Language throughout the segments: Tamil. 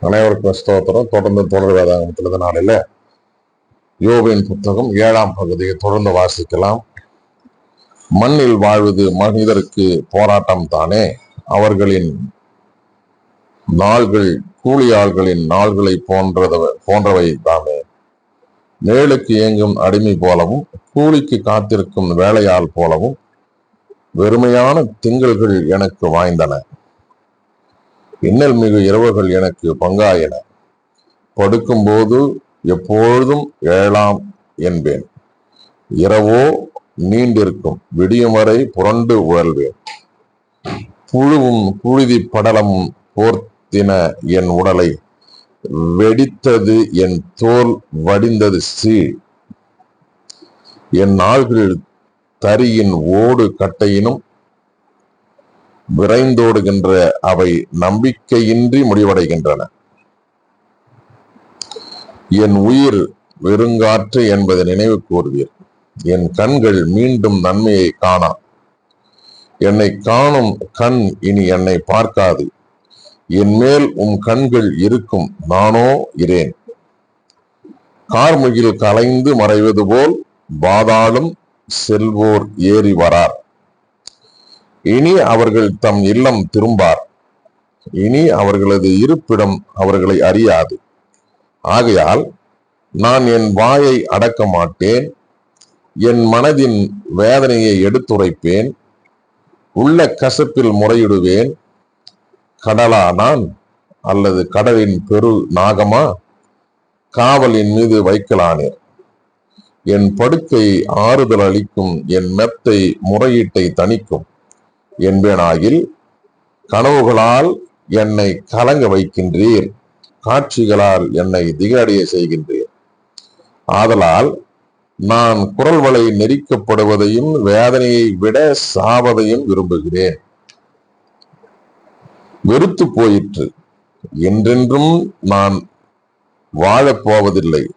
அனைவருக்கும் ஸ்தோத்திரம். தொடர்ந்து தொடர் வேதாகமத்தில் நாளில் யோபின் புத்தகம் ஏழாம் பகுதியை தொடர்ந்து வாசிக்கலாம். மண்ணில் வாழ்வது மனிதருக்கு போராட்டம் தானே? அவர்களின் நாள்கள் கூலி ஆள்களின் நாள்களை போன்றதவ போன்றவை தானே? மேலுக்கு இயங்கும் அடிமை போலவும் கூலிக்கு காத்திருக்கும் வேலையாள் போலவும் வெறுமையான திங்கள்கள் எனக்கு வாய்ந்தன. இன்னல் மிகு இரவுகள் எனக்கு பங்காயன படுக்கும்போது எப்பொழுதும் எழலாம் என்பேன். இரவோ நீண்டிருக்கும். விடியும் வரை புரண்டு உழல்வேன் புழுவும் புழுதி படலமும் போர்த்தின என் உடலை வெடித்தது என் தோல் வடிந்தது சீழ் என் நாள்களில் தரியின் ஓடு கட்டையினும் விரைந்தோடுகின்ற அவை நம்பிக்கையின்றி முடிவடைகின்றன. என் உயிர் வெறுங்காற்று என்பதை நினைவு கூறுவீர். என் கண்கள் மீண்டும் நன்மையை காணா. என்னை காணும் கண் இனி என்னை பார்க்காது. என் மேல் உம் கண்கள் இருக்கும் நானோ இரேன். கார்முகில் கலைந்து மறைவது போல் பாதாளும் செல்வோர் ஏறி வரார். இனி அவர்கள் தம் இல்லம் திரும்பார். இனி அவர்களது இருப்பிடம் அவர்களை அறியாது. ஆகையால் நான் என் வாயை அடக்க மாட்டேன். என் மனதின் வேதனையை எடுத்துரைப்பேன். உள்ள கசப்பில் முறையிடுவேன். கடலா நான்? அல்லது கடலின் பெரு நாகமா? காவலின் மீது வைக்கலானேன் என் படுக்கை ஆறுதல் அளிக்கும் என் மெத்தை முறையீட்டை தணிக்கும். என்பேனாகில் கனவுகளால் என்னை கலங்க வைக்கின்றீர் காட்சிகளால் என்னை திகடைய செய்கின்றீர். ஆதலால் நான் குரல் வலை நெரிக்கப்படுவதையும் வேதனையை விட சாவதையும் விரும்புகிறேன். வெறுத்து போயிற்று. என்றென்றும் நான் வாழப்போவதில்லை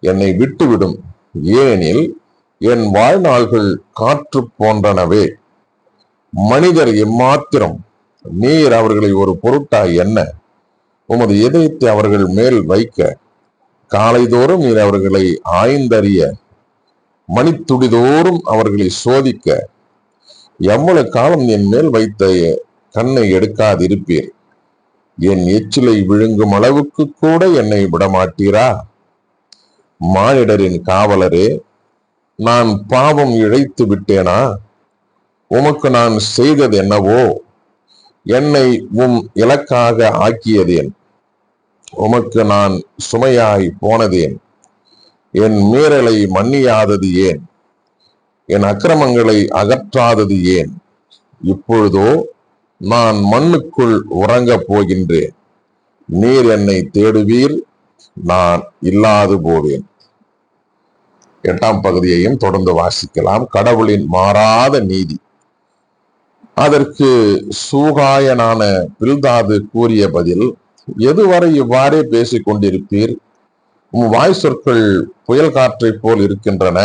என்னை விட்டுவிடும். ஏனெனில் என் வாழ்நாள்கள் காற்று போன்றனவே. மனிதர் எம்மாத்திரம்? நீர் அவர்களை ஒரு பொருட்டாய் என்ன உமது இதயத்தை அவர்கள் மேல் வைக்க காலைதோறும் நீர் அவர்களை ஆய்ந்தறிய மணித்துடிதோறும் அவர்களை சோதிக்க எவ்வளவு காலம் என் மேல் வைத்த கண்ணை எடுக்காதிருப்பீர்? என் எச்சிலை விழுங்கும் அளவுக்கு கூட என்னை விடமாட்டீரா? மானிடரின் காவலரே நான் பாவம் இழைத்து விட்டேனா உமக்கு நான் செய்தது என்னவோ என்னை உம் இலக்காக ஆக்கியதேன். உமக்கு நான் சுமையாய் போனதேன். என் மீறலை மன்னியாதது ஏன்? என் அக்கிரமங்களை அகற்றாதது ஏன்? இப்பொழுதோ நான் மண்ணுக்குள் உறங்கப் போகின்றேன். நீர் என்னை தேடுவீர் நான் இல்லாது போவேன். எட்டாம் பகுதியையும் தொடர்ந்து வாசிக்கலாம். கடவுளின் மாறாத நீதி. அதற்கு சூகாயனான பில்தாது கூறிய பதில் எதுவரை இவ்வாறே பேசிக் கொண்டிருப்பீர்? உம் வாய் சொற்கள் புயல் காற்றைப் போல் இருக்கின்றன.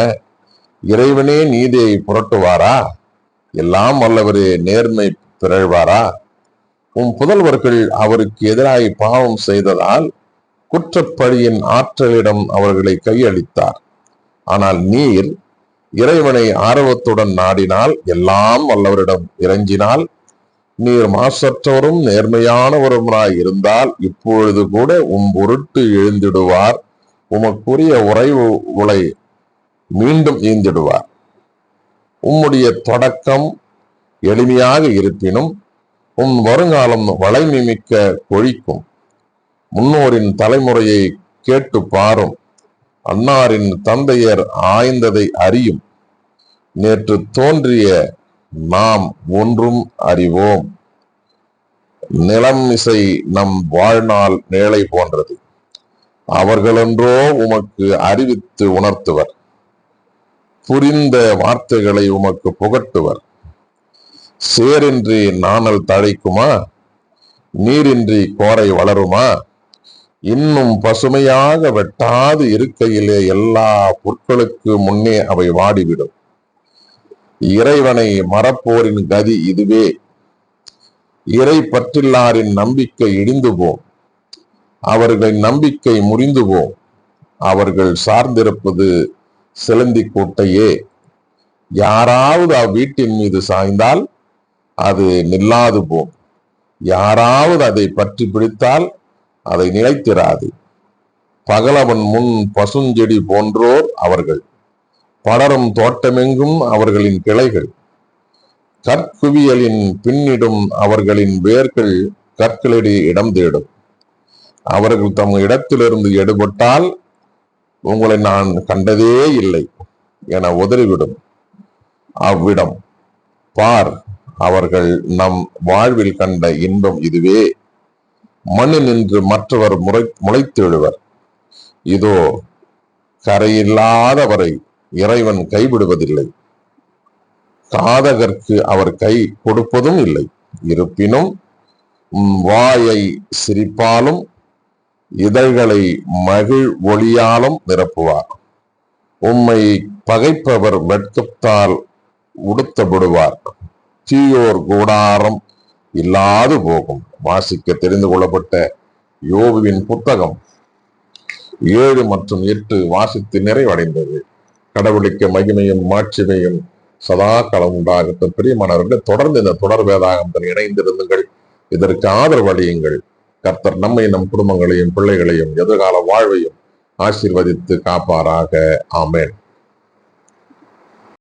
இறைவனே நீதியை புரட்டுவாரா? எல்லாம் வல்லவரே நேர்மை பிறழ்வாரா? உம் புதல்வர்கள் அவருக்கு எதிராய் பாவம் செய்ததால் குற்றப்பழியின் ஆற்றலிடம் அவர்களை கையளித்தார். ஆனால் நீர் இறைவனை ஆர்வத்துடன் நாடினால் எல்லாம் வல்லவரிடம் இறங்கினால் நீர் மாசற்றவரும் நேர்மையானவருமாய் இருந்தால் இப்பொழுது கூட உம் பொருட்டு எழுந்திடுவார். உமக்குரிய உறைவு உலை மீண்டும் ஈந்திடுவார். உம்முடைய தொடக்கம் எளிமையாக இருப்பினும் உம் வருங்காலம் வளைமிமிக்க கொழிக்கும். முன்னோரின் தலைமுறையை கேட்டு பாரும். அன்னாரின் தந்தையர் ஆய்ந்ததை அறியும். நேற்று தோன்றிய நாம் ஒன்றும் அறிவோம். நிலம் இசை நம் வாழ்நாள் நேளை போன்றது. அவர்களென்றோ உமக்கு அறிவித்து உணர்த்துவர். புரிந்த வார்த்தைகளை உமக்கு புகட்டுவர். சேரின்றி நாணல் தழைக்குமா? நீரின்றி கோரை வளருமா? இன்னும் பசுமையாக வெட்டாது இருக்கையிலே எல்லா பொருட்களுக்கு முன்னே அவை வாடிவிடும். இறைவனை மறப்போரின் கதி இதுவே. இறை பற்றில்லாரின் நம்பிக்கை இடிந்து போம் அவர்களின் நம்பிக்கை முறிந்து போம் அவர்கள் சார்ந்திருப்பது சிலந்தி கோட்டையே. யாராவது அவ்வீட்டின் மீது சாய்ந்தால் அது நில்லாது போம். யாராவது அதை பற்றி பிடித்தால் அதை நிலைத்திராது. பகலவன் முன் பசுஞ்செடி போன்றோர் அவர்கள். படரும் தோட்டமெங்கும் அவர்களின் கிளைகள். கற்குவியலின் பின்னிடும் அவர்களின் வேர்கள் கற்களிடையே இடம் தேடும். அவர்கள் தம் இடத்திலிருந்து எடுபட்டால் உங்களை நான் கண்டதே இல்லை என உதறிவிடும். அவ்விடம் பார் அவர்கள் நம் வாழ்வில் கண்ட இன்பம் இதுவே. மண்ணில் நின்று மற்றவர் முறை முளைத்தெழுவர். இதோ கரையில்லாதவரை இறைவன் கைவிடுவதில்லை. காதகர்க்கு அவர் கை கொடுப்பதும் இல்லை. இருப்பினும் வாயை சிரிப்பாலும் இதழ்களை மகிழ் ஒளியாலும் நிரப்புவார். உம்மை பகைப்பவர் வெட்கத்தால் உடுத்தப்படுவார். தீயோர் கூடாரம் இல்லாது போகும். வாசிக்க தெரிந்து கொள்ளப்பட்ட யோகுவின் புத்தகம் ஏழு மற்றும் எட்டு வாசித்து நிறைவடைந்தது. கடவுளுக்கு மகிமையும் மாட்சிமையும் சதா காலம் உண்டாகட்டும். பிரியமானவர்கள் தொடர்ந்து இந்த தொடர் வேதாகத்தில் இணைந்திருந்துங்கள். இதற்கு ஆதரவு அளியுங்கள். கர்த்தர் நம்மை நம் குடும்பங்களையும் பிள்ளைகளையும் எதிர்கால வாழ்வையும் ஆசீர்வதித்து காப்பாராக. ஆமேன்.